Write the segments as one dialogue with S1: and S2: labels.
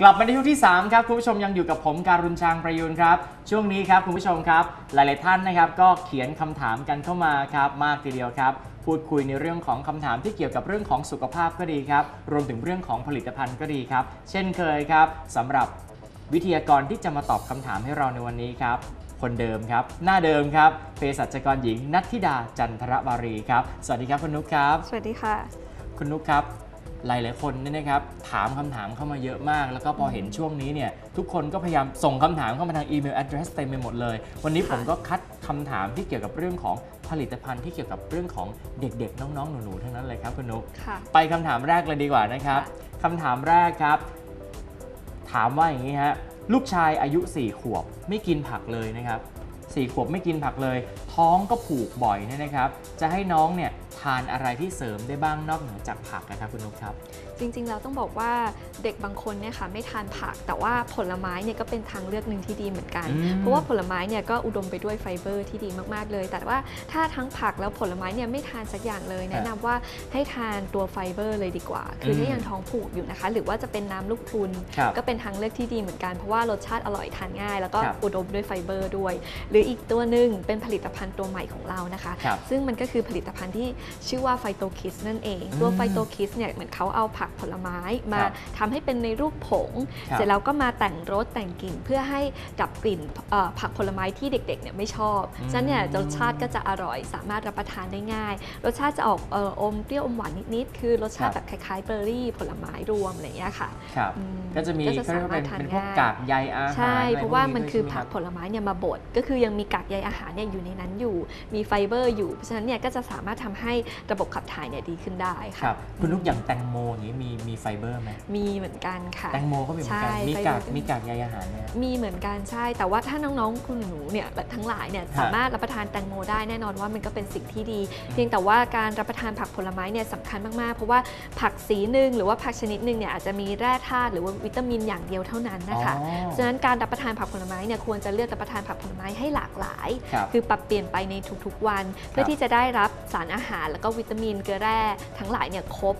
S1: กลับมาในช่วงที่ 3 ครับ คุณผู้ชมยังอยู่กับผมการุณชางประยุนครับ ช่วงนี้ครับคุณผู้ชมครับ หลาย ๆ ท่านนะครับ ก็เขียนคำถามกันเข้ามาครับมากทีเดียวครับ พูดคุยในเรื่องของคำถามที่เกี่ยวกับเรื่องของสุขภาพก็ดีครับ รวมถึงเรื่องของผลิตภัณฑ์ก็ดีครับ เช่นเคยครับสำหรับวิทยากรที่จะมาตอบคำถามให้เราในวันนี้ครับคนเดิมครับ หน้าเดิมครับเภสัชกรหญิงนัทธิดาจันทรวารีครับ สวัสดีครับคุณนุกครับ
S2: สวัสดีค่ะ
S1: คุณนุกครับ หลายๆคนเนี่ยนะครับถามคำถามเข้ามาเยอะมาก แล้วก็พอเห็นช่วงนี้เนี่ยทุกคนก็พยายามส่งคำถามเข้ามาทางอีเมล address เต็มไปหมดเลย วันนี้
S2: ค่ะ
S1: ผมก็คัดคำถามที่เกี่ยวกับเรื่องของผลิตภัณฑ์ที่เกี่ยวกับเรื่องของเด็กๆ น้องๆ หนูๆ ทั้งนั้นเลยครับคุณนุก
S2: ค่ะ
S1: ไปคำถามแรกเลยดีกว่านะครับคำถามแรกครับ ถามว่าอย่างนี้ฮะลูกชายอายุ 4 ขวบไม่กินผักเลยนะครับสี่ขวบไม่กินผักเลย ท้องก็ผูกบ่อยเนี่ยนะครับ จะให้น้องเนี่ย ทานอะไรที่เสริมได้บ้างนอกเหนือจากผักนะครับคุณนุกครับ
S2: จริงๆแล้วต้องบอกว่าเด็กบางคนเนี่ยค่ะไม่ทานผัก แต่ว่าผลไม้เนี่ยก็เป็นทางเลือกหนึ่งที่ดีเหมือนกัน
S1: อืม
S2: เพราะว่าผลไม้เนี่ยก็อุดมไปด้วยไฟเบอร์ที่ดีมากๆเลย แต่ว่าถ้าทั้งผักแล้วผลไม้เนี่ยไม่ทานสักอย่างเลย แนะนำว่าให้ทานตัวไฟเบอร์เลยดีกว่า คือถ้ายังท้องผูกอยู่นะคะ หรือว่าจะเป็นน้ำลูกพรุน
S1: ครับ
S2: ก็เป็นทางเลือกที่ดีเหมือนกันเพราะว่ารสชาติอร่อยทานง่าย แล้วก็
S1: ครับ
S2: อุดมด้วยไฟเบอร์ด้วย หรืออีกตัวหนึ่งเป็นผลิตภัณฑ์ตัวใหม่ของเรานะคะ
S1: ครับ
S2: ซึ่งมันก็คือผลิตภัณฑ์ที่ชื่อว่าไฟโตคิสนั่นเอง ตัว
S1: อืม
S2: ไฟโตคิสเนี่ยเหมือนเขาเอาผักผลไม้มา
S1: ครับ
S2: ทำให้เป็นในรูปผง
S1: ครับ
S2: เสร็จแล้วก็มาแต่งรสแต่งกลิ่นเพื่อให้ดับกลิ่นเอ่อผักผลไม้ที่เด็กๆเนี่ยไม่ชอบ
S1: อืม
S2: ฉะนั้นเนี่ยรสชาติก็จะอร่อยสามารถรับประทานได้ง่าย รสชาติจะออกเอ่ออมเปรี้ยวอมหวานนิดๆคือรสชาติ
S1: ครั
S2: แบบบคล้ายๆเบอร์รี่ผลไม้รวมอะไรอย่างเงี้ยค่ะ
S1: ครับ
S2: อืม
S1: ก็จะมี
S2: ก็จะ
S1: เขาเรียกว่าเป็น
S2: สามารถทาน
S1: เป็นพวก
S2: ง่าย
S1: กากใยอาหาร
S2: ใช่
S1: อไเพ
S2: ราะว่ามันคือ
S1: ด้วย
S2: ผัก
S1: ใช่ไห
S2: ผลไม้เนี่ยมาบดก็คือยังมีกากใยอาหารเนี่ยอยู่ในนั้นอยู่ มีไฟเบอร์อยู่เพราะฉะนั้นเนี่ยก็จะสามารถทำให้ระบบขับถ่ายเนี่ยดีขึ้นได้
S1: ค
S2: ค่ะ
S1: รับคุณนุกอย่างแตงโมอย่างนี้มีมีไฟเบอร์ไหม
S2: มีเหมือนกันค่ะ
S1: แตงโมก็มีเหมือนกัน
S2: ใช่
S1: มี
S2: ไฟเบอร์
S1: กาก
S2: ก็มี
S1: มีกากใยอาหารเนี่ย
S2: มีเหมือนกันใช่ แต่ว่าถ้าน้องๆ คุณหนูเนี่ยทั้งหลายเนี่ยสามารถรับประทานแตงโมได้แน่นอนว่ามันก็เป็นสิ่งที่ดีเพียงแต่ว่าการรับประทานผักผลไม้เนี่ยสำคัญมากๆ เพราะว่าผักสีหนึ่งหรือว่าผักชนิดหนึ่งเนี่ยอาจจะมีแร่ธาตุหรือว่าวิตามินอย่างเดียวเท่านั้นนะคะ
S1: อ๋อ
S2: ฉะนั้นการรับประทานผักผลไม้เนี่ยควรจะเลือกรับประทานผักผลไม้ให้หลากหลาย
S1: ครับ
S2: คือปรับเปลี่ยนไปในทุกๆวัน เพื่อที่จะได้รับสารอาหารแล้วก็วิตามินเกลือแร่ทั้งหลายเนี่ยครบ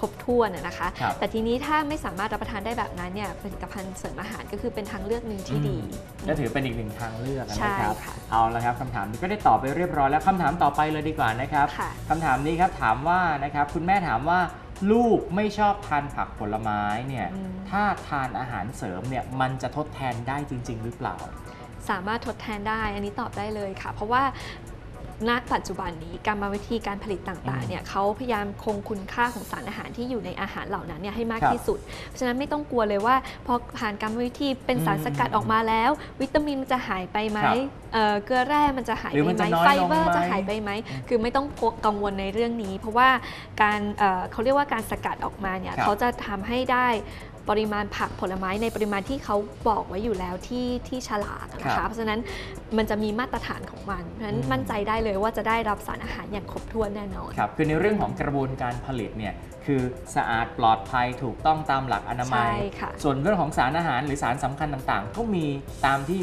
S2: ครบถ้วนนะนะคะ
S1: ครับ
S2: แต่ทีนี้ถ้าไม่สามารถรับประทานได้แบบนั้นเนี่ยผลิตภัณฑ์เสริมอาหารก็คือเป็นทางเลือกหนึ่งที่ดี
S1: ก็ถือเป็นอีกหนึ่งทางเลือกนะ
S2: ใช่
S1: ครับ
S2: ค่ะ
S1: เอาละครับคำถามนี้ก็ได้ตอบไปเรียบร้อยแล้วคำถามต่อไปเลยดีกว่านะครับ
S2: ค่ะ
S1: คำถามนี้ครับถามว่านะครับคุณแม่ถามว่าลูกไม่ชอบทานผักผลไม้เนี่ย
S2: อืม
S1: ถ้าทานอาหารเสริมเนี่ยมันจะทดแทนได้จริง ๆ หรือเปล่า
S2: สามารถทดแทนได้ อันนี้ตอบได้เลยค่ะ เพราะว่า ณปัจจุบันนี้กรรมวิธีการผลิตต่างๆเนี่ยเขาพยายามคงคุณค่าของสารอาหารที่อยู่ในอาหารเหล่านั้นเนี่ยให้มาก
S1: ครับ
S2: ที่สุด เพราะฉะนั้นไม่ต้องกลัวเลยว่าพอผ่านกรรมวิธีเป็นสารสกัด
S1: อืม
S2: ออกมาแล้ว วิตามินมันจะหายไปไหม
S1: ครับ
S2: เอ่อเกลือแร่มันจะหาย
S1: หรือ
S2: ไป
S1: มัน
S2: ไหม
S1: จะน้อย
S2: ไฟ
S1: ลง
S2: เบอร์
S1: ไหม
S2: จะหายไปไหม
S1: อืม
S2: คือไม่ต้องกังวลในเรื่องนี้ เพราะว่าการเอ่อเขาเรียกว่าการสกัดออกมาเนี่ย
S1: ครับ
S2: เขาจะทำให้ได้ ปริมาณผักผลไม้ในปริมาณที่เขาบอกไว้อยู่แล้วที่ที่ฉลากนะ
S1: ครั
S2: คะ
S1: บ
S2: เพราะฉะนั้นมันจะมีมาตรฐานของมัน เพราะฉะนั้น
S1: อืม
S2: มั่นใจได้เลยว่าจะได้รับสารอาหารอย่างครบถ้วนแน่นอน
S1: ครับคือในเรื่องของกระบวนการผลิตเนี่ยคือสะอาดปลอดภัยถูกต้องตามหลักอนามัย
S2: ใช่ค่ะ
S1: ส่วนเรื่องของสารอาหารหรือสารสำคัญต่างๆ ก็มีตามที่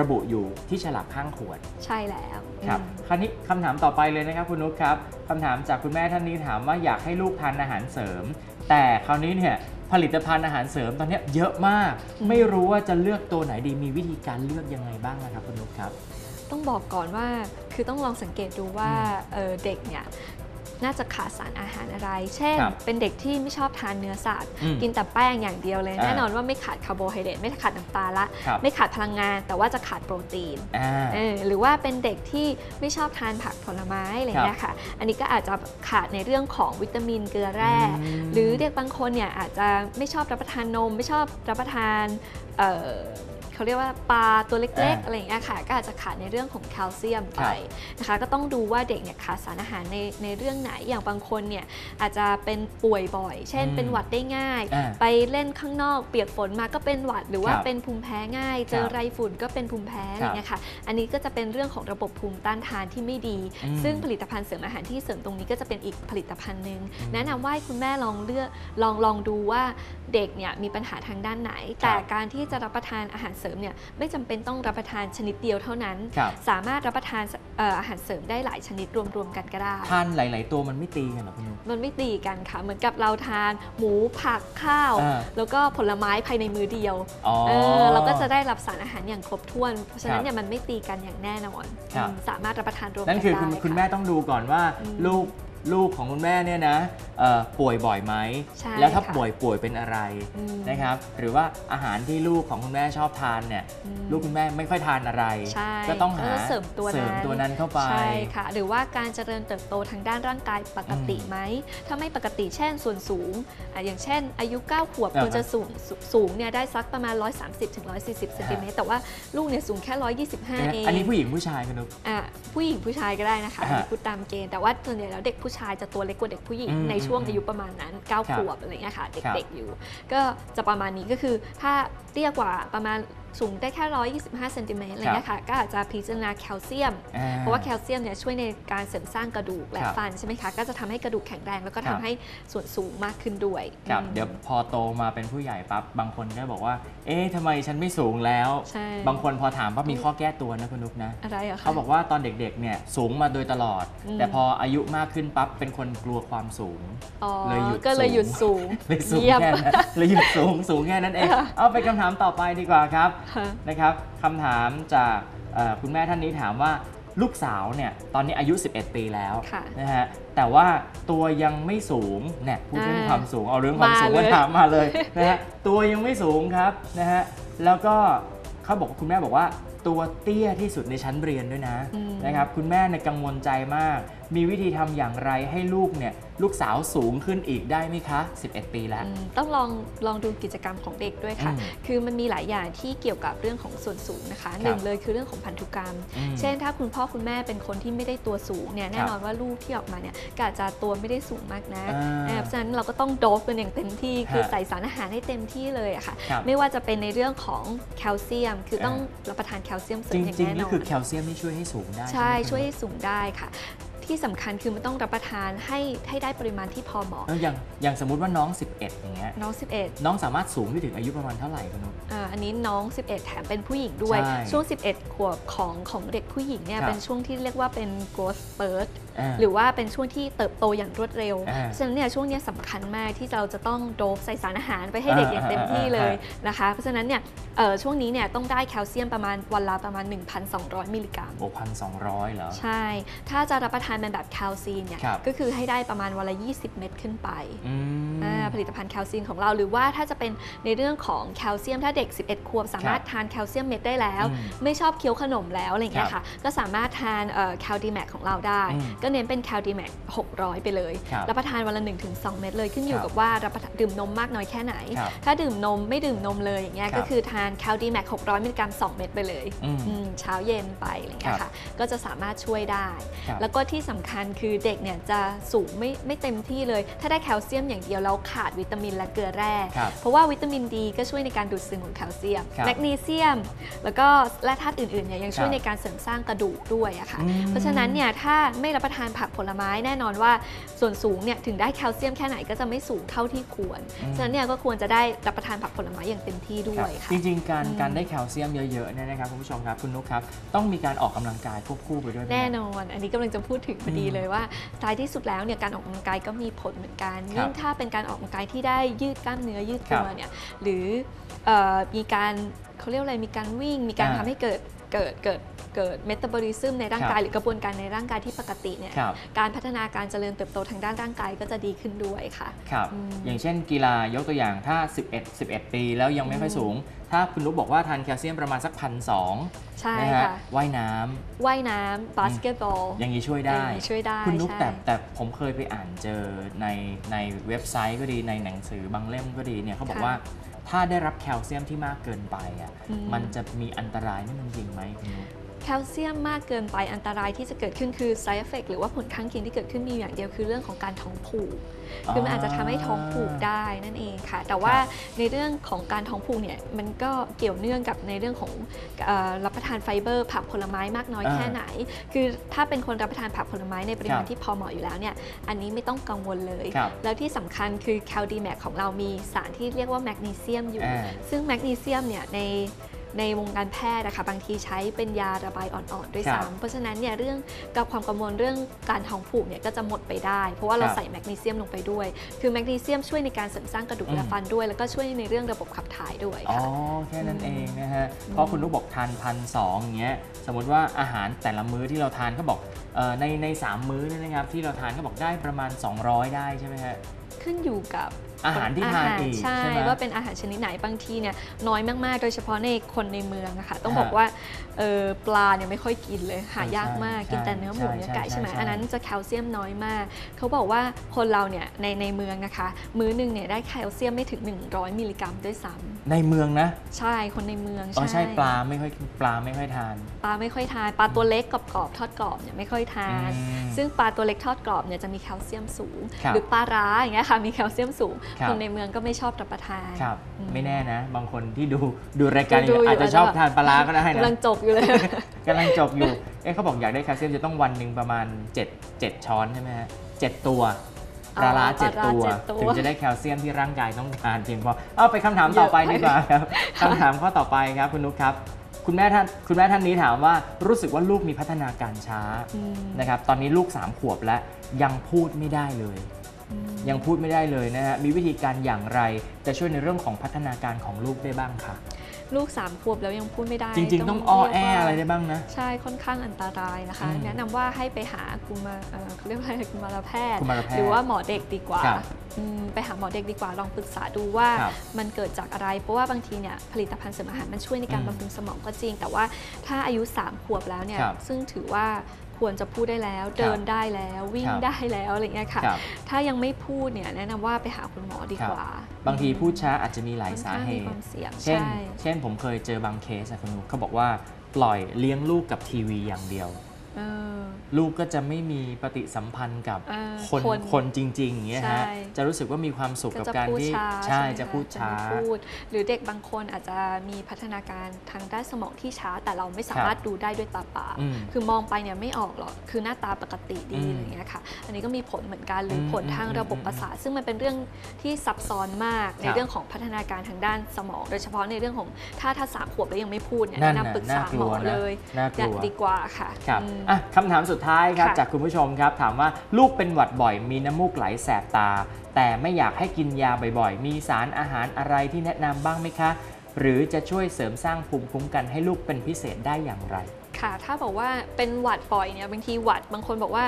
S1: ระบุอยู่ที่ฉลากข้างขวด
S2: ใช่แล้ว
S1: ครับ
S2: อืม
S1: คราวนี้คำถามต่อไปเลยนะครับคุณนุชครับคำถามจากคุณแม่ท่านนี้ถามว่าอยากให้ลูกทานอาหารเสริม แต่คราวนี้เนี่ย ผลิตภัณฑ์อาหารเสริมตอนเนี้ยเยอะมาก ไม่รู้ว่าจะเลือกตัวไหนดีมีวิธีการเลือกยังไงบ้างนะครับคุณนุชครับ
S2: ต้องบอกก่อนว่าคือต้องลองสังเกตดูว่าเอ่อเด็กเนี่ย น่าจะขาดสารอาหารอะไร เช่น
S1: ครับ
S2: เป็นเด็กที่ไม่ชอบทานเนื้อสัตว์
S1: อืม
S2: กินแต่แป้งอย่างเดียวเลย
S1: อ่า
S2: แน่นอนว่าไม่ขาดคาร์โบไฮเดรตไม่ขาดน้ำตาลละ
S1: ครับ
S2: ไม่ขาดพลังงาน แต่ว่าจะขาดโปรตีน
S1: อ่า
S2: เออหรือว่าเป็นเด็กที่ไม่ชอบทานผักผลไม้อะไรเงี้ยค่ะ อันนี้ก็อาจจะขาดในเรื่องของวิตามินเกลือแร่
S1: อืม
S2: หรือเด็กบางคนเนี่ยอาจจะไม่ชอบรับประทานนม ไม่ชอบรับประทานเอ่อ เขาเรียกว่าปลาตัวเล็ก
S1: อ่า
S2: ๆอะไรอย่างเงี้ยค่ะ ก็อาจจะขาดในเรื่องของแคลเซียมไป
S1: ครับ
S2: นะคะ ก็ต้องดูว่าเด็กเนี่ยขาดสารอาหารในในเรื่องไหน อย่างบางคนเนี่ยอาจจะเป็นป่วยบ่อย เช่น
S1: อืม
S2: เป็นหวัดได้ง่าย
S1: อ่า
S2: ไปเล่นข้างนอกเปียกฝนมาก็เป็นหวัด หรือว่า
S1: ครับ
S2: เป็นภูมิแพ้ง่าย เจอ
S1: ครับ
S2: ไรฝุ่นก็เป็นภูมิแพ้อะไรอย่างเงี้ยค่ะ อันนี้ก็จะเป็นเรื่องของระบบภูมิต้านทานที่ไม่ดี
S1: อืม
S2: ซึ่งผลิตภัณฑ์เสริมอาหารที่เสริมตรงนี้ก็จะเป็นอีกผลิตภัณฑ์หนึ่ง
S1: อืม
S2: แนะนำว่าให้คุณแม่ลองเลือกลองลองดูว่าเด็กเนี่ยมีปัญหาทางด้านไหน แต่การที่จะรับประทานอาหารเสริมริมเนี่ยไม่จำเป็นต้องรับประทานชนิดเดียวเท่านั้น
S1: ครับ
S2: สามารถรับประทานเอ่ออาหารเสริมได้หลายชนิดรวมๆกันก็ได้
S1: ทานหลาย ๆ ตัวมันไม่ตีกันเหรอคุณนุ๊ก
S2: มันไม่ตีกันค่ะ เหมือนกับเราทานหมูผักข้าว
S1: อ่า
S2: แล้วก็ผลไม้ภายในมื้อเดียว
S1: อ๋อ
S2: เออเราก็จะได้รับสารอาหารอย่างครบถ้วนเพราะฉะนั้
S1: ครั
S2: น
S1: บ
S2: เนี่ยมันไม่ตีกันอย่างแน่นอน
S1: ครับ
S2: อืมสามารถรับประทานรวมกั
S1: นั่
S2: น
S1: นคือ
S2: ได้
S1: คุณคุณะแม่ต้องดูก่อนว่า
S2: อืม
S1: ลูก ลูกของคุณแม่เนี่ยนะเอ่อป่วยบ่อยไหม
S2: ใช่
S1: แล้วถ้า
S2: ค่ะ
S1: ป่วยป่วยเป็นอะไร
S2: อืม
S1: นะครับ หรือว่าอาหารที่ลูกของคุณแม่ชอบทานเนี่ย
S2: อืม
S1: ลูกคุณแม่ไม่ค่อยทานอะไร
S2: ใช่
S1: ก็ต้องหา
S2: ก็เสริมตัวนั้น
S1: เสริมตัวนั้นเข้าไป
S2: ใช่ค่ะ หรือว่าการเจริญเติบโตทางด้านร่างกายปกติ
S1: อืม
S2: ไหม ถ้าไม่ปกติเช่นส่วนสูงอะอย่างเช่น อายุ 9 ขวบ
S1: อ่าฮะ
S2: ควรจะสูงสูสูงเนี่ยได้สักประมาณ 130-140ถึง140เซนติเมตรแต่ว่าลูกเนี่ยสูงแค่ 125 เอง
S1: อันนี้ผู้หญิงผู้ชายคุณนุ๊ก
S2: อะผู้หญิงผู้ชายก็ได้นะคะ
S1: อ่าฮะ
S2: อันนี้พูดตามเกณฑ์แต่ว่าส่วนใหญ่แล้วเด็กผู้ชายจะตัวเล็กกว่าเด็กผู้หญิง
S1: อืม
S2: ในช่วง
S1: อืม
S2: อายุประมาณนั้น
S1: ครับ
S2: 9ขวบอะไรเงี้ยค่ะ
S1: ครับ
S2: เด็กๆอยู่ ก็จะประมาณนี้ก็คือถ้าเตี้ยกว่าประมาณ สูงได้แค่ 125เซนติเมตรอะไรเงี้ยค่ะก็อาจจะพิจารณาแคลเซียม
S1: อ่
S2: เพราะว่าแคลเซียมเนี่ยช่วยในการเสริมสร้างกระดูกและ
S1: ครับ
S2: ฟันใช่ไหมคะ ก็จะทำให้กระดูกแข็งแรง แล้วก็
S1: ครั
S2: ทำ
S1: บ
S2: ให้ส่วนสูงมากขึ้นด้วย
S1: ครับ
S2: อืม
S1: เดี๋ยวพอโตมาเป็นผู้ใหญ่ปั๊บบางคนก็บอกว่า เอ๊ะทำไมฉันไม่สูงแล้ว
S2: ใช่
S1: บางคนพอถามปั๊บมีข้อแก้ตัวนะคุณนุ๊กนะ
S2: อะไรอะคะ
S1: เขาบอกว่าตอนเด็กๆเนี่ยสูงมาโดยตลอด
S2: อืม
S1: แต่พออายุมากขึ้นปั๊บเป็นคนกลัวความสูง
S2: อ๋อ
S1: เลยหยุด
S2: ก็เลยหยุดสูง
S1: เลยสูง
S2: เยี่ยม
S1: แค่นั้นเลยหยุดสูงสูงแค่นั้นเอง
S2: ค่ะ
S1: เอาไปคำถามต่อไปดีกว่าครับ
S2: ค่ะ
S1: นะครับคำถามจากเอ่อคุณแม่ท่านนี้ถามว่าลูกสาวเนี่ยตอนนี้อายุ 11 ปีแล้ว
S2: ค่ะ
S1: นะฮะแต่ว่าตัวยังไม่สูงเนี่ยพูดเรื่อง
S2: อ่า
S1: ความสูงเอาเรื่องความสูง
S2: มา
S1: มา
S2: เลย
S1: ถามมาเลยนะฮะตัวยังไม่สูงครับนะฮะแล้วก็เขาบอกคุณแม่บอกว่าตัวเตี้ยที่สุดในชั้นเรียนด้วยนะ
S2: อืม
S1: นะครับคุณแม่เนี่ยกังวลใจมาก มีวิธีทำอย่างไรให้ลูกเนี่ยลูกสาวสูงขึ้นอีกได้ไหมคะ 11 ปีแล้ว
S2: อืมต้องลองลองดูกิจกรรมของเด็กด้วยค่ะ
S1: อืม
S2: คือมันมีหลายอย่างที่เกี่ยวกับเรื่องของส่วนสูงนะคะหนึ่งเลยคือเรื่องของพันธุกรรม
S1: อืม
S2: เช่น ถ้าคุณพ่อคุณแม่เป็นคนที่ไม่ได้ตัวสูงเนี่ยแน่นอนว่าลูกที่ออกมาเนี่ยก็อาจจะตัวไม่ได้สูงมากนะ
S1: อ่า
S2: เพราะฉะนั้นเราก็ต้องโดบกันอย่างเต็มที่คือ
S1: ฮะ
S2: ใส่สารอาหารให้เต็มที่เลยอะค่ะ
S1: ครับ
S2: ไม่ว่าจะเป็นในเรื่องของแคลเซียม คือต้อง
S1: อ่
S2: รับประทานแคลเซียมเสริ
S1: จ
S2: มอย่าง
S1: ริง
S2: แน่
S1: ๆ
S2: น
S1: นี่
S2: อน
S1: คือแคลเซียมที่ช่วยให้สูงได้
S2: ใช่
S1: ไหม
S2: ช่วยให้สูงได้ค่ะ ที่สำคัญคือมันต้องรับประทานให้ให้ได้ปริมาณที่พอเหมาะ
S1: แล้วอย่างอย่างสมมุติว่าน้อง 11 อย่างเงี้ย
S2: น้อง 11
S1: น้องสามารถสูงได้ถึงอายุประมาณเท่าไหร่คุณนุ๊ก
S2: อ่าอันนี้น้อง 11 แถมเป็นผู้หญิงด้วย
S1: ใช่
S2: ช่วง 11 ขวบของของเด็กผู้หญิงเนี่ย
S1: ครับ
S2: เป็นช่วงที่เรียกว่าเป็น growth spurt
S1: อ่า
S2: หรือว่าเป็นช่วงที่เติบโตอย่างรวดเร็ว
S1: อ่า
S2: ฉะนั้นเนี่ยช่วงเนี้ยสำคัญมากที่เราจะต้องโดบใส่สารอาหารไปให้เด็กอย่างเต็มที่เลยนะคะ เพราะฉะนั้นเนี่ยเอ่อช่วงนี้เนี่ยต้องได้แคลเซียมประมาณวันละประมาณ 1,200 มิลลิกรัม
S1: โอ้พันสองร้อยเหรอ
S2: ใช่ ถ้าจะรับประทานเป็นแบบแคลซีนเนี่ย
S1: ครับ
S2: ก็คือให้ได้ประมาณวันละ 20 เม็ดขึ้นไป
S1: อืม
S2: อ่าผลิตภัณฑ์แคลเซียมของเราหรือว่าถ้าจะเป็นในเรื่องของแคลเซียมถ้าเด็ก 11 ขวบ สามารถทานแคลเซียมเม็ดได้แล้ว
S1: อืม
S2: ไม่ชอบเคี้ยวขนมแล้วอะไรอย่างเงี้ย
S1: ครั
S2: ค่ะ
S1: บ
S2: ก็สามารถทานแคลดีแมกของเราได้
S1: อืม
S2: ก็เน้นเป็นแคลดีแมก600 ไปเลย
S1: ครับ
S2: รับประทานวันละ 1-2 เม็ดเลยขึ้นอยู่
S1: ครับ
S2: กับว่ารับประทานดื่มนมมากน้อยแค่ไหน
S1: ครับ
S2: ถ้าดื่มนมไม่ดื่มนมเลยอย่างเงี้ย
S1: ครับ
S2: ก็คือทานแคลดีแมก600มิลลิกรัม2 เม็ดไปเลย
S1: อืม
S2: อืมเช้าเย็นไปอะไรอย่างเงี้ย
S1: ครั
S2: ค่ะ
S1: บ
S2: ก็จะสามารถช่วยได้
S1: ครับ
S2: แล้วก็ที่สำคัญคือเด็กเนี่ยจะสูงไม่ไม่เต็มที่เลย ถ้าได้แคลเซียมอย่างเดียวแล้วขาดวิตามินและเกลือแร่
S1: ครับ
S2: เพราะว่าวิตามินดีก็ช่วยในการดูดซึมของแคลเซียม
S1: ครับ
S2: แมกนีเซียม แล้วก็แร่ธาตุอื่นๆเนี่ยยังช่วย
S1: ครับ
S2: ในการเสริมสร้างกระดูกด้วยอะค่ะ
S1: อืม
S2: เพราะฉะนั้นเนี่ยถ้าไม่รับประทานผักผลไม้แน่นอนว่าส่วนสูงเนี่ยถึงได้แคลเซียมแค่ไหนก็จะไม่สูงเท่าที่ควร
S1: อืม
S2: ฉะนั้นเนี่ยก็ควรจะได้รับประทานผักผลไม้อย่างเต็มที่ด้
S1: ครั
S2: ว
S1: บ
S2: ยค่ะ
S1: จริงๆ การ
S2: อืม
S1: การได้แคลเซียมเยอะๆเนี่ยนะครับคุณผู้ชมครับคุณนุ๊กครับ ต้องมีการออกกำลังกายควบคู่ไปด้วยไหม
S2: แน่นอน อันนี้กำลังจะพูดถึงพอดี
S1: อืม
S2: เลยว่าท้ายที่สุดแล้วเนี่ยการออกกำลังกายก็มีผลเหมือนกัน
S1: ครับ
S2: ยิ่งถ้าเป็นการออกกำลังกายที่ได้ยืดกล้ามเนื้อยืดตัว
S1: ครับ
S2: เนี่ยหรือเอ่อมีการเขาเรียกว่าอะไรมีการวิ่งมีการ
S1: อ่า
S2: ทำให้เกิดเกิดเกิด เกิดเมตาบอลิซึมในร่างกาย
S1: ครับ
S2: หรือกระบวนการในร่างกายที่ปกติเนี่ย
S1: ครับ
S2: การพัฒนาการเจริญเติบโตทางด้านร่างกายก็จะดีขึ้นด้วยค่ะ
S1: ครับ
S2: อืม
S1: อย่างเช่นกีฬายกตัวอย่างถ้า 11 11 ปีแล้วยังไม่ค่อยสูง ถ้าคุณนุ๊กบอกว่าทานแคลเซียมประมาณสักพันสอง
S2: ใช่
S1: นะฮะ
S2: ค่ะ
S1: ว่ายน้ำ
S2: ว่ายน้ำบาสเกตบอล
S1: อย่างนี้ช่วยได้
S2: ช่วยได้
S1: คุณนุ๊ก
S2: ใช่
S1: แต่แต่ผมเคยไปอ่านเจอในในเว็บไซต์ก็ดีในหนังสือบางเล่มก็ดีเนี่ยเขาบอก
S2: ค่ะ
S1: ว่าถ้าได้รับแคลเซียมที่มากเกินไปอะ
S2: อืม
S1: มันจะมีอันตรายนี่มันจริงไหมคุณนุ๊ก
S2: แคลเซียมมากเกินไปอันตรายที่จะเกิดขึ้นคือ side effect หรือว่าผลข้างเคียงที่เกิดขึ้นมีอย่างเดียวคือเรื่องของการท้องผูก คือมันอาจจะทำให้ท้องผูกได้นั่นเองค่ะ แต่ว่าในเรื่องของการท้องผูกเนี่ยมันก็เกี่ยวเนื่องกับในเรื่องของเออรับประทานไฟเบอร์ผักผลไม้มากน้อย
S1: อ่า
S2: แค่ไหน คือถ้าเป็นคนรับประทานผักผลไม้ในปริมา
S1: ค
S2: ณ
S1: รับ
S2: ที่พอเหมาะอยู่แล้วเนี่ยอันนี้ไม่ต้องกังวลเลย
S1: ครับ
S2: แล้วที่สำคัญคือแคลดีแมกของเรามีสารที่เรียกว่าแมกนีเซียมอยู่
S1: อ่า
S2: ซึ่งแมกนีเซียมเนี่ยใน ในวงการแพทย์นะคะบางทีใช้เป็นยาระบายอ่อนๆด้วย
S1: ครับ
S2: ซ้ำเพราะฉะนั้นเนี่ยเรื่องกับความกังวลเรื่องการท้องผูกเนี่ยก็จะหมดไปได้ เพราะว่าเรา
S1: ครับ
S2: ใส่แมกนีเซียมลงไปด้วย คือแมกนีเซียมช่วยในการเสริมสร้างกระดูก
S1: อืม
S2: และฟันด้วย แล้วก็ช่วยในเรื่องระบบขับถ่ายด้วย
S1: อ๋อ
S2: ค่ะ
S1: แค่นั้น
S2: อืม
S1: เองนะฮะ เพราะคุณนุกบอกทานพันสองอย่างเงี้ย สมมติว่าอาหารแต่ละมื้อที่เราทานเขาบอกเอ่อในในสามมื้อเนี่ยนะครับที่เราทานเขาบอกได้ประมาณ 200 ได้ใช่ไหมฮะ
S2: ขึ้นอยู่กับ
S1: อาหารที่ทานอีก
S2: ใช่
S1: ใช่ไหม
S2: ว่าเป็นอาหารชนิดไหนบางทีเนี่ยน้อยมากๆ โดยเฉพาะในคนในเมืองอะค่ะต้อง
S1: ฮะ
S2: บอกว่าเออปลาเนี่ยไม่ค่อยกินเลยหายากมาก
S1: ใช่
S2: กินแต่เนื้อหมู
S1: ใช่
S2: เนื้อไก่
S1: ใช่
S2: ใช่ไหม
S1: ใช่
S2: อันนั้นจะแคลเซียมน้อยมาก เขาบอกว่าคนเราเนี่ยในในเมืองนะคะ มื้อหนึงเนี่ยได้แคลเซียมไม่ถึง 100 มิลลิกรัมด้วยซ้
S1: ในเมืองนะำ
S2: ใช่คนในเมือง
S1: อ๋อใช่ปลาไม่ค่อยปลาไม่ค่อยทาน
S2: ปลาไม่ค่อยทานปลาตัวเล็กกรอบๆทอดกรอบเนี่ยไม่ค่อยทาน
S1: อืม
S2: ซึ่งปลาตัวเล็กทอดกรอบเนี่ยจะมีแคลเซียมสูง
S1: ครับ
S2: หรือปลาร้าอย่างเงี้ยค่ะมีแคลเซียมสูง
S1: ครับ
S2: คนในเมืองก็ไม่ชอบรับประทาน
S1: ครับ
S2: อืม
S1: ไม่แน่นะ บางคนที่ดูดูรายการ
S2: ดูอยู่
S1: อาจจะชอบทานปลาร้าก็ได้นะ
S2: กำลังจบอยู่เลย
S1: กำลังจบอยู่ เอ๊ะเขาบอกอยากได้แคลเซียมจะต้องวันหนึ่งประมาณ 7 7 ช้อนใช่ไหมฮะเจ็ดตัว
S2: อ๋อ
S1: ปลาร้า
S2: ป
S1: เจ็ด
S2: ลาร้า
S1: ตัว
S2: เจ็ดตัว
S1: ถึงจะได้แคลเซียมที่ร่างกายต้องการเพียงพอเอาไปคำถามต่อไป
S2: เย
S1: ดี
S2: อะ
S1: กว่าครับคำถามข้อต่อไปครับคุณนุ๊กครับ คุณแม่ท่านคุณแม่ท่านนี้ถามว่ารู้สึกว่าลูกมีพัฒนาการช้า
S2: อืม
S1: นะครับ ตอนนี้ลูก 3 ขวบแล้ว ยังพูดไม่ได้เลย
S2: อืม
S1: ยังพูดไม่ได้เลยนะฮะมีวิธีการอย่างไรจะช่วยในเรื่องของพัฒนาการของลูกได้บ้างคะ
S2: ลูกสามขวบแล้วยังพูดไม่ได้
S1: จริง ๆ ต้องอ้อแอ
S2: เรียกว่า
S1: อะไรได้บ้างนะ
S2: ใช่ค่อนข้างอันตรายนะคะ
S1: อืม
S2: แนะนำว่าให้ไปหากุมารเอ่อเขาเรียกว่าอะไรกุมารแพทย์
S1: กุมารแพทย์
S2: หรือว่าหมอเด็กดีกว่า
S1: ครับ
S2: อืมไปหาหมอเด็กดีกว่าลองปรึกษาดูว่า
S1: ครับ
S2: มันเกิดจากอะไร เพราะว่าบางทีเนี่ยผลิตภัณฑ์เสริมอาหารมันช่วยในการ
S1: อืม
S2: บำรุงสมองก็จริง แต่ว่าถ้าอายุ 3 ขวบแล้วเนี่ย
S1: ครับ
S2: ซึ่งถือว่า ควรจะพูดได้แล้ว เดินได้แล้ววิ่ง
S1: ครับ
S2: ได้แล้วอะไรเงี้ยค่ะ
S1: ครับ
S2: ถ้ายังไม่พูดเนี่ยแนะนำว่าไปหาคุณหมอดีกว่า
S1: บางทีพูดช้าอาจจะมีหลาย
S2: ค่อน
S1: สา
S2: ข้าง
S1: เห
S2: มี
S1: ตุ
S2: ความเสี่ยง
S1: เช่น
S2: ใช่
S1: เช่นผมเคยเจอบางเคสอะคุณนุ๊กเขาบอกว่าปล่อยเลี้ยงลูกกับทีวีอย่างเดียว
S2: เออ
S1: ลูกก็จะไม่มีปฏิสัมพันธ์กับ
S2: อ่า
S1: คน
S2: คน
S1: คนจริงๆอย่างเงี้ยฮะ
S2: ใช่
S1: จะรู้สึกว่ามีความสุข
S2: ก็
S1: กับ
S2: จะ
S1: การ
S2: พูด
S1: ที่
S2: ช้า
S1: ใช่
S2: ไหม
S1: จะพูด
S2: ค
S1: ช้า
S2: ไม่พูดหรือเด็กบางคนอาจจะมีพัฒนาการทางด้านสมองที่ช้า แต่เราไม่สามารถดูได้ด้วยตาเปล่า
S1: อืม
S2: คือมองไปเนี่ยไม่ออกหรอกคือหน้าตาปกติดี
S1: อืม
S2: อะไรอย่างเงี้ยค่ะ อันนี้ก็มีผลเหมือนกันหรืออ
S1: ม
S2: ผลทางระบบ
S1: อืม
S2: ประสาทซึ่งมันเป็นเรื่องที่ซับซ้อนมากใน
S1: ครับ
S2: เรื่องของพัฒนาการทางด้านสมอง โดยเฉพาะในเรื่องของถ้าถ้าสามขวบแล้วยังไม่พูดเนี่ย
S1: นั่น
S2: แนะ
S1: น่ะ
S2: นำปรึก
S1: น่า
S2: ษากหม
S1: ลั
S2: อ
S1: วนะ
S2: เลย
S1: น่ากลัว
S2: ดีกว่าค่ะ
S1: ครับ
S2: อืม
S1: อะคำถามสุดท้ายครับ
S2: ค่ะ
S1: จากคุณผู้ชมครับ ถามว่าลูกเป็นหวัดบ่อยมีน้ำมูกไหลแสบตา แต่ไม่อยากให้กินยาบ่อยๆ มีสารอาหารอะไรที่แนะนำบ้างไหมคะ หรือจะช่วยเสริมสร้างภูมิคุ้มกันให้ลูกเป็นพิเศษได้อย่างไร
S2: ค่ะ ถ้าบอกว่าเป็นหวัดบ่อยเนี่ยบางทีหวัดบางคนบอกว่า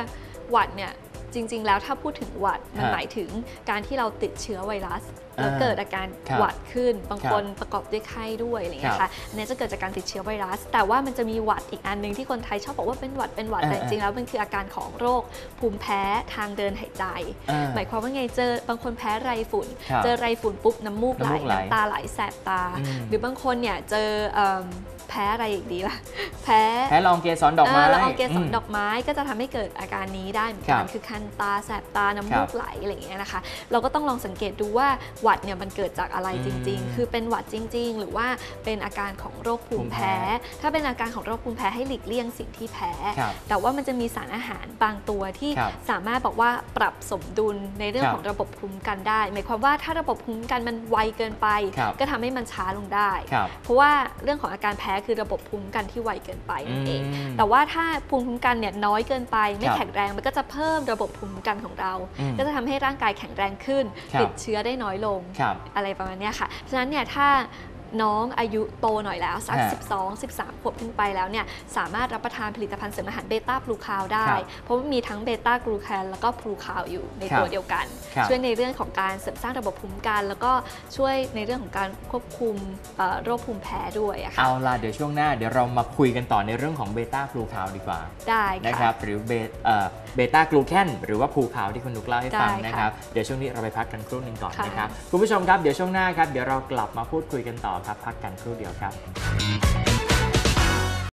S2: หวัดเนี่ยจริง ๆ แล้วถ้าพูดถึงหวัดมัน
S1: ฮะ
S2: หมายถึงการที่เราติดเชื้อไวรัส แล้ว
S1: อ่า
S2: เกิดอาการ
S1: ครับ
S2: หวัดขึ้น บาง
S1: ครับ
S2: คนประกอบด้วยไข้ด้วยอะไรอย่างเงี้ย
S1: ครั
S2: ค่ะ
S1: บ
S2: อันนี้จะเกิดจากการติดเชื้อไวรัส แต่ว่ามันจะมีหวัดอีกอันหนึงที่คนไทยชอบบอกว่าเป็นหวัดเป็นหวัด
S1: อ่า
S2: แต่จริงๆแล้วมันคืออาการของโรคภูมิแพ้ทางเดินหายใจ
S1: อ่า
S2: หมายความว่าไงเจอบางคนแพ้ไรฝุ่น
S1: ครับ
S2: เจอไรฝุ่นปุ๊บน้ำมูกไหล
S1: น้ำมูกไหล
S2: น้ำตาไหลแสบตา
S1: อืม
S2: หรือบางคนเนี่ยเจอเอิ่มแพ้อะไรอีกดีล่ะแพ้
S1: แพ้ลองเกสรดอกไม้
S2: เแล้วเอาเกสร
S1: ม
S2: ดอกไม้ก็จะทำให้เกิดอาการนี้ได้เหมือน
S1: ครั
S2: กัน
S1: บ
S2: คือคันตาแสบตาน้ำ
S1: ครั
S2: มู
S1: บ
S2: กไหลอะไรอย่างเงี้ยนะคะ เราก็ต้องลองสังเกตดูว่าหวัดเนี่ยมันเกิดจากอะไรจริง
S1: อืม
S2: ๆคือเป็นหวัดจริง ๆ หรือว่าเป็นอาการของโรคภู
S1: ภูมิ
S2: มิ
S1: แพ้
S2: แพ้ ถ้าเป็นอาการของโรคภูมิแพ้ให้หลีกเลี่ยงสิ่งที่แพ้
S1: ครับ
S2: แต่ว่ามันจะมีสารอาหารบางตัวที่
S1: ครับ
S2: สามารถบอกว่าปรับสมดุลในเรื่อง
S1: ครับ
S2: ของระบบภูมิคุ้มกันได้ หมายความว่าถ้าระบบภูมิคุ้มกันมันไวเกินไป
S1: ครับ
S2: ก็ทำให้มันช้าลงได้
S1: ครับ
S2: เพราะว่าเรื่องของอาการแพ้คือระบบภูมิคุ้มกันที่ไวเกินไปนั่นเอง
S1: อืม
S2: แต่ว่าถ้าภูมิคุ้มกันเนี่ยน้อยเกินไป ไม่
S1: ครับ
S2: แข็งแรงมันก็จะเพิ่มระบบภูมิคุ้มกันของเรา
S1: อืม
S2: ก็จะทำให้ร่างกายแข็งแรงขึ้น
S1: ครับ
S2: ติดเชื้อได้น้อยลง
S1: ครับ
S2: อะไรประมาณเนี้ยค่ะ ฉะนั้นเนี่ยถ้า น้องอายุโตหน่อยแล้วสัก
S1: ฮะ
S2: 12 13 ขวบขึ้นไปแล้วเนี่ยสามารถรับประทานผลิตภัณฑ์เสริมอาหารเบต้าบลูคาวได้
S1: ครับ
S2: เพราะว่ามีทั้งเบต้ากลูแคนแล้วก็พลูคาวอยู่ใน
S1: ครับ
S2: ตัวเดียวกัน
S1: ครับ
S2: ช่วยในเรื่องของการเสริมสร้างระบบภูมิคุ้มกัน แล้วก็ช่วยในเรื่องของการควบคุมเอ่อโรคภูมิแพ้ด้วยอะค่ะ
S1: เอาล่ะเดี๋ยวช่วงหน้าเดี๋ยวเรามาคุยกันต่อในเรื่องของเบต้า l ลูคาวดีกว่า
S2: ได้
S1: นะค
S2: ค่ะ
S1: รับหรือเบเบต้ากลูแคนหรือว่าภูขาวที่คุณนุกเล่าให้ฟัง
S2: ได้ค่ะ
S1: นะครับเดี๋ยวช่วงนี้เราไปพักกันครู่หนึ่งก่อน
S2: ค่ะ
S1: นะครับคุณผู้ชมครับเดี๋ยวช่วงหน้าครับเดี๋ยวเรากลับมาพูดคุยกันต่อครับ พักกันครู่เดียวครับ